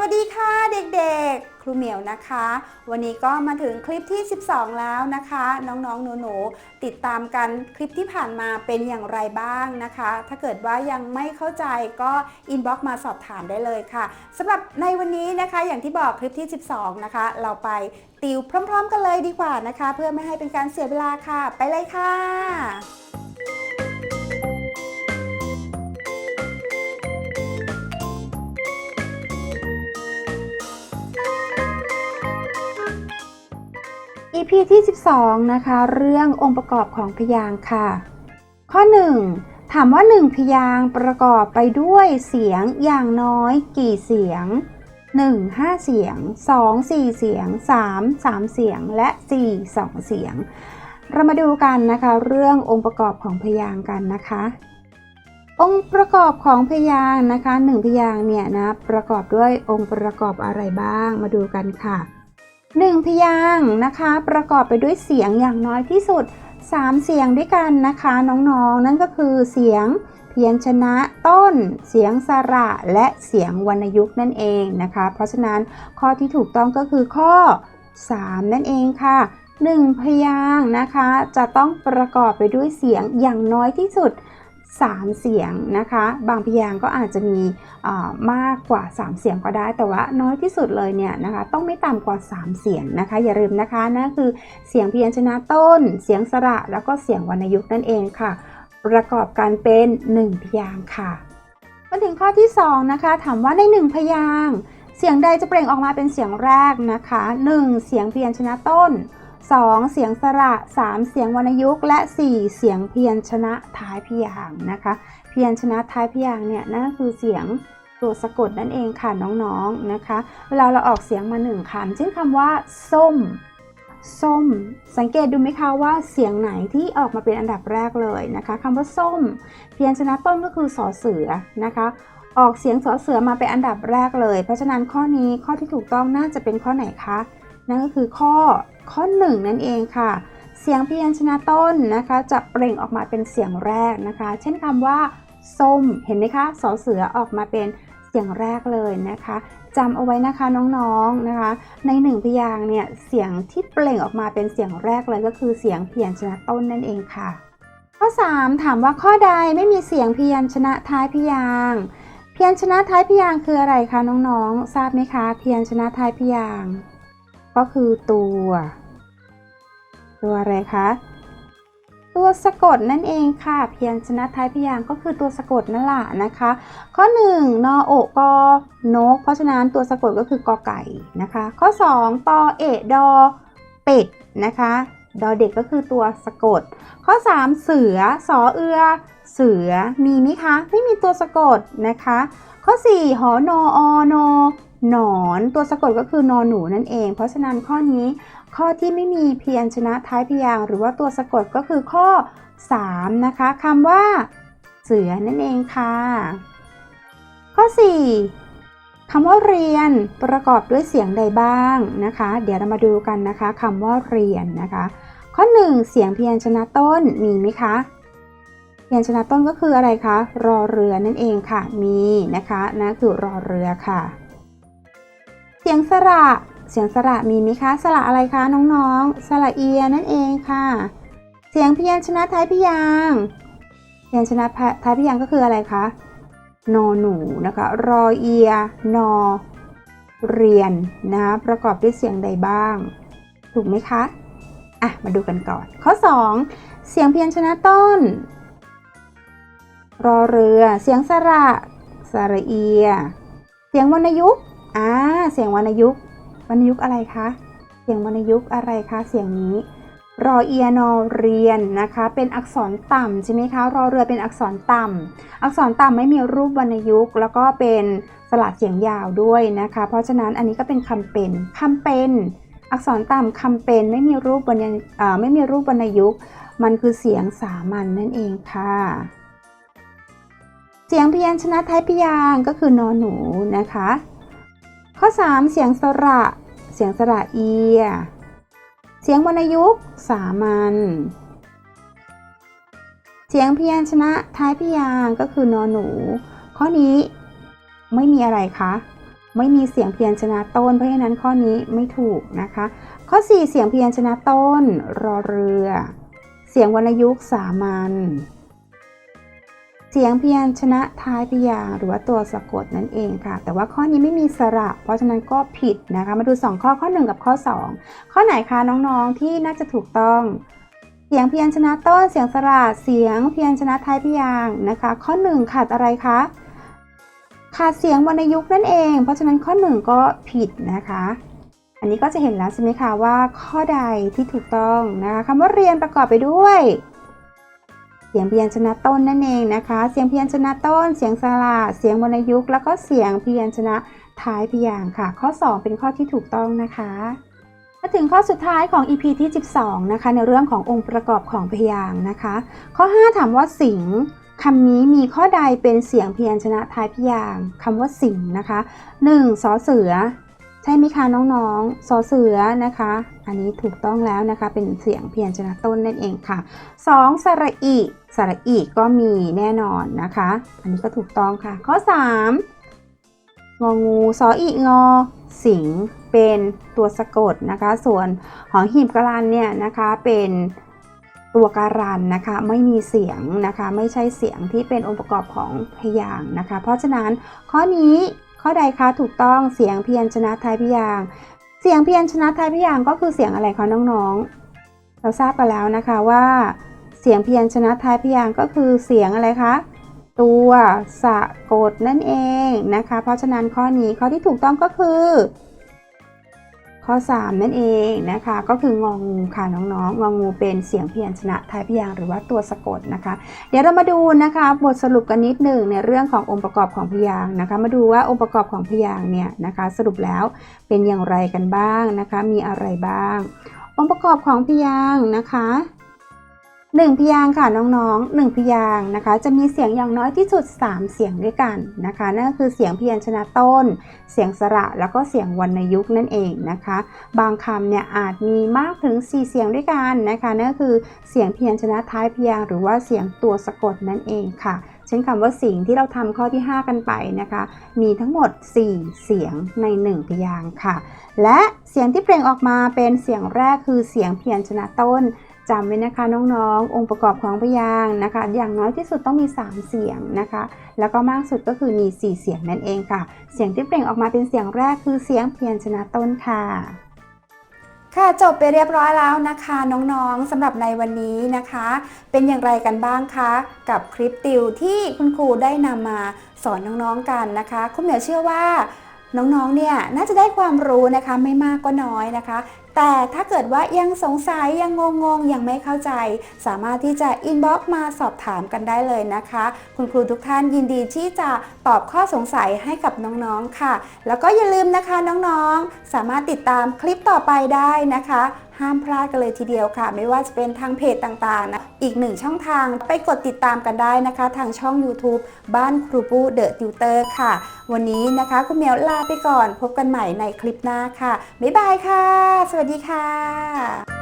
วัสดีค่ะเด็กๆ ครูเหมียวนะคะ วันนี้ก็มาถึงคลิปที่ 12 แล้วนะคะ น้องๆหนูๆติดตามกันคลิปที่ผ่านมาเป็นอย่างไรบ้างนะคะ ถ้าเกิดว่ายังไม่เข้าใจก็อินบ็อกซ์มาสอบถามได้เลยค่ะสำหรับในวันนี้นะคะอย่างที่บอกคลิปที่ 12 นะคะ เราไปติวพร้อม ๆ กันเลยดีกว่านะคะ เพื่อไม่ให้เป็นการเสียเวลาค่ะ ไปเลยค่ะ EP ที่ 12 นะคะ เรื่ององค์ประกอบของพยางค์ค่ะ ข้อ 1 ถามว่า 1 พยางค์ประกอบไปด้วยเสียงอย่างน้อยกี่เสียง 1 5 เสียง 2 4 เสียง 3 3 เสียง และ 4 2 เสียง เรามาดูกันนะคะ เรื่ององค์ประกอบของพยางค์กันนะคะ องค์ประกอบของพยางค์นะคะหนึ่งพยางค์เนี่ยนะประกอบด้วยองค์ประกอบอะไรบ้าง มาดูกันค่ะ หนึ่งพยางค์นะคะ ประกอบไปด้วยเสียงอย่างน้อยที่สุด 3 เสียงด้วยกันนะคะน้องๆนั่นก็คือเสียงเพียญชนะต้น เสียงสระและเสียงวรรณยุกต์นั่นเองนะคะ เพราะฉะนั้นข้อที่ถูกต้องก็คือข้อ 3 นั่นเองค่ะ 1 พยางค์นะคะจะต้องประกอบไปด้วยเสียงอย่างน้อยที่สุด 3 เสียงนะคะ บางพยางก็อาจจะมีมากกว่า 3 เสียงก็ได้ แต่ว่าน้อยที่สุดเลยเนี่ยนะคะต้องไม่ต่ำกว่า 3 เสียงนะคะ อย่าลืมนะคะนั่นคือเสียงพยัญชนะต้น เสียงสระแล้วก็เสียงวรรณยุกต์นั่นเองค่ะ ประกอบกันเป็น 1 พยางค่ะมาถึงข้อที่ 2 นะคะ ถามว่าใน 1 พยางเสียงใดจะเปล่งออกมาเป็นเสียงแรกนะคะ 1. เสียงพยัญชนะต้น 2. เสียงสระ 3. เสียงวรรณยุกต์และ 4. เสียงเพียัญชนะท้ายพยางค์นะคะ เพียัญชนะท้ายพยางค์เนี่ยนั่นคือเสียงตัวสะกดนั่นเองค่ะน้องๆนะคะ เวลาเราออกเสียงมาหนึ่งคำเช่นคำว่า ส้ม ส้ม สังเกตดูไหมคะว่าเสียงไหนที่ออกมาเป็นอันดับแรกเลยนะคะคำว่าส้ม เพียัญชนะต้นก็คือสอเสือนะคะออกเสียงสอเสือมาเป็นอันดับแรกเลย เพราะฉะนั้นข้อนี้ข้อที่ถูกต้องน่าจะเป็นข้อไหนคะ นั่นก็คือข้อข้อ 1 นั่นเองค่ะ เสียงพยัญชนะต้นนะคะ จะเปล่งออกมาเป็นเสียงแรกนะคะ เช่นคำว่าส้มเห็นไหมคะสอเสือออกมาเป็นเสียงแรกเลยนะคะจำเอาไว้นะคะน้องๆนะคะ ในหนึ่งพยางค์เนี่ยเสียงที่เปล่งออกมาเป็นเสียงแรกเลยก็คือเสียงพยัญชนะต้นนั่นเองค่ะ ข้อ 3 ถามว่าข้อใดไม่มีเสียงพยัญชนะท้ายพยางค์พยัญชนะท้ายพยางค์คืออะไรคะน้องๆ ทราบไหมคะพยัญชนะท้ายพยางค์ ก็คือตัว ตัวอะไรคะ ตัวสะกดนั่นเองค่ะ เพียัญชนะท้ายพยางก็คือตัวสะกดนั่นแหละนะคะ ข้อ 1 นอโอกอนก เพราะฉะนั้นตัวสะกดก็คือกอไก่นะคะ ข้อ 2 ปอเอดอเป็ดนะคะดอเด็กก็คือตัวสะกด ข้อ 3 เสือสอเอือ เสือมีไหมคะ ไม่มีตัวสะกดนะคะ ข้อ 4 หอนออนอ หนอนตัวสะกดก็คือนอนหนูนั่นเอง เพราะฉะนั้นข้อนี้ข้อที่ไม่มีเพียัญชนะท้ายพยางหรือว่าตัวสะกดก็คือข้อ 3 นะคะคำว่า เสือนั่นเองค่ะ ข้อ 4คำว่าเรียนประกอบด้วยเสียงใดบ้างนะคะ เดี๋ยวเรามาดูกันนะคะคำว่าเรียนนะคะ ข้อ 1 เสียงเพียัญชนะต้นมีไหมคะเพียัญชนะต้นก็คืออะไรคะรอเรือนั่นเองค่ะ มีนะคะนะคือรอเรือค่ะ สียงสระ เสียงสระมีไหมคะ สระอะไรคะน้องๆ สระเอียนั่นเองค่ะ เสียงพยัญชนะท้ายพยางพยัญชนะท้ายพยางก็คืออะไรคะ นอหนูนะคะ รอเอีย นอ เรียนนะคะประกอบด้วยเสียงใดบ้าง ถูกไหมคะ อะ มาดูกันก่อน ข้อ 2 เสียงพยัญชนะต้น รอเรือ เสียงสระ สระเอีย เสียงวรรณยุกต์ อ่าเสียงวรรณยุกต์วรรณยุกต์อะไรคะ เสียงวรรณยุกต์อะไรคะ เสียงนี้ รอเอียนอเรียนนะคะ เป็นอักษรต่ำใช่ไหมคะ รอเรือเป็นอักษรต่ำ อักษรต่ำไม่มีรูปวรรณยุกต์แล้วก็เป็นสระเสียงยาวด้วยนะคะ เพราะฉะนั้นอันนี้ก็เป็นคำเป็นคำเป็นอักษรต่ำคำเป็นไม่มีรูปวรรณไม่มีรูปวรรณยุกต์มันคือเสียงสามัญนนั่นเองค่ะ เสียงพยัญชนะท้ายพยางก็คือนอหนูนะคะ ข้อ 3 เสียงสระ เสียงสระเอีย เสียงวรรณยุกต์สามัญ เสียงพยัญชนะท้ายพยางก็คือนอหนู ข้อนี้ไม่มีอะไรคะไม่มีเสียงพยัญชนะต้น เพราะฉะนั้นข้อนี้ไม่ถูกนะคะ ข้อ 4 เสียงพยัญชนะต้น รอเรือ เสียงวรรณยุกต์สามัญ เสียงพยัญชนะท้ายพยางหรือว่าตัวสะกดนั่นเองค่ะ แต่ว่าข้อนี้ไม่มีสระ เพราะฉะนั้นก็ผิดนะคะ มาดู 2 ข้อข้อ 1 กับข้อ 2 ข้อไหนคะน้องๆที่น่าจะถูกต้อง เสียงพยัญชนะต้นเสียงสระเสียงพยัญชนะท้ายพยางนะคะ ข้อ 1 ขาดอะไรคะขาดเสียงวรรณยุกต์นั่นเอง เพราะฉะนั้นข้อ 1 ก็ผิดนะคะอันนี้ก็จะเห็นแล้วใช่ไหมคะว่าข้อใดที่ถูกต้องนะคะคำว่าเรียนประกอบไปด้วย เสียงพยัญชนะต้นนั่นเองนะคะ เสียงพยัญชนะต้น เสียงสระเสียงวรรณยุกต์แล้วก็เสียงพยัญชนะท้ายพยางค์ค่ะ ข้อ 2 เป็นข้อที่ถูกต้องนะคะมาถึงข้อสุดท้ายของ EP ที่ 12 นะคะ ในเรื่องขององค์ประกอบของพยางค์นะคะ ข้อ 5 ถามว่าสิงห์คำนี้มีข้อใดเป็นเสียงพยัญชนะท้ายพยางค์คำว่าสิงห์นะคะ 1. สอเสือ ใช่ไหมคะน้องๆสอเสือนะคะ อันนี้ถูกต้องแล้วนะคะ เป็นเสียงเพียัญชนะต้นนั่นเองค่ะ 2. สระอีสระอีก็มีแน่นอนนะคะ อันนี้ก็ถูกต้องค่ะ ข้อ 3 งองูสออีงอ สิงเป็นตัวสะกดนะคะ ส่วนหอหีบกรันเนี่ยนะคะเป็นตัวการันนะคะไม่มีเสียงนะคะ ไม่ใช่เสียงที่เป็นองค์ประกอบของพยางค์นะคะ เพราะฉะนั้นข้อนี้ ข้อใดคะถูกต้องเสียงเพียนชนะไทายพยางเสียงเพียนชนะไทายพยางก็คือเสียงอะไรคะน้องๆ เราทราบไปแล้วนะคะว่า เสียงเพียนชนะท้ายพยางก็คือเสียงอะไรคะตัวสะกดนั่นเองนะคะ เพราะฉะนั้นข้อนี้ข้อที่ถูกต้องก็คือ ข้อ 3 นั่นเองนะคะ ก็คืององูค่ะน้องๆงองูเป็นเสียงพยัญชนะท้ายพยางค์หรือว่าตัวสะกดนะคะ เดี๋ยวเรามาดูนะคะบทสรุปกันนิดหนึ่งในเรื่องขององค์ประกอบของพยางค์นะคะ มาดูว่าองค์ประกอบของพยางค์เนี่ยนะคะ สรุปแล้วเป็นอย่างไรกันบ้างนะคะ มีอะไรบ้าง องค์ประกอบของพยางค์นะคะ หนึ่งพยางค์ค่ะน้องๆหนึ่งพยางค์นะคะ จะมีเสียงอย่างน้อยที่สุด 3 เสียงด้วยกันนะคะนั่นก็คือเสียงพยัญชนะต้น เสียงสระแล้วก็เสียงวรรณยุกต์นั่นเองนะคะ บางคำเนี่ยอาจมีมากถึง 4 เสียงด้วยกันนะคะนั่นก็คือเสียงพยัญชนะท้ายพยางค์หรือว่าเสียงตัวสะกดนั่นเองค่ะเช่นคำว่าสิ่งที่เราทำข้อที่ 5 กันไปนะคะ มีทั้งหมด 4 เสียงใน 1 พยางค์ค่ะ และเสียงที่เปล่งออกมาเป็นเสียงแรกคือเสียงพยัญชนะต้น จำไว้นะคะน้องๆ องค์ประกอบของพยางค์นะคะ อย่างน้อยที่สุดต้องมี 3 เสียงนะคะ แล้วก็มากสุดก็คือมี 4 เสียงนั่นเองค่ะ เสียงที่เปล่งออกมาเป็นเสียงแรกคือเสียงเพียัญชนะต้นค่ะค่ะจบไปเรียบร้อยแล้วนะคะน้องๆสำหรับในวันนี้นะคะ เป็นอย่างไรกันบ้างคะ กับคลิปติวที่คุณครูได้นำมาสอนน้องๆกันนะคะ คุณเหมียวเชื่อว่าน้องๆเนี่ยน่าจะได้ความรู้นะคะไม่มากก็น้อยนะคะ แต่ถ้าเกิดว่ายังสงสัยยังงงงยังไม่เข้าใจ สามารถที่จะอินบ็อกซ์มาสอบถามกันได้เลยนะคะ คุณครูทุกท่านยินดีที่จะตอบข้อสงสัยให้กับน้องๆค่ะ แล้วก็อย่าลืมนะคะน้องๆ สามารถติดตามคลิปต่อไปได้นะคะ ห้ามพลาดกันเลยทีเดียวค่ะ ไม่ว่าจะเป็นทางเพจต่างๆนะอีกหนึ่งช่องทางไปกดติดตามกันได้นะคะ ทางช่อง YouTube บ้านครูปูเดอะติวเตอร์ค่ะ วันนี้นะคะคุณเมียวลาไปก่อน พบกันใหม่ในคลิปหน้าค่ะ บ๊ายบายค่ะ สวัสดีค่ะ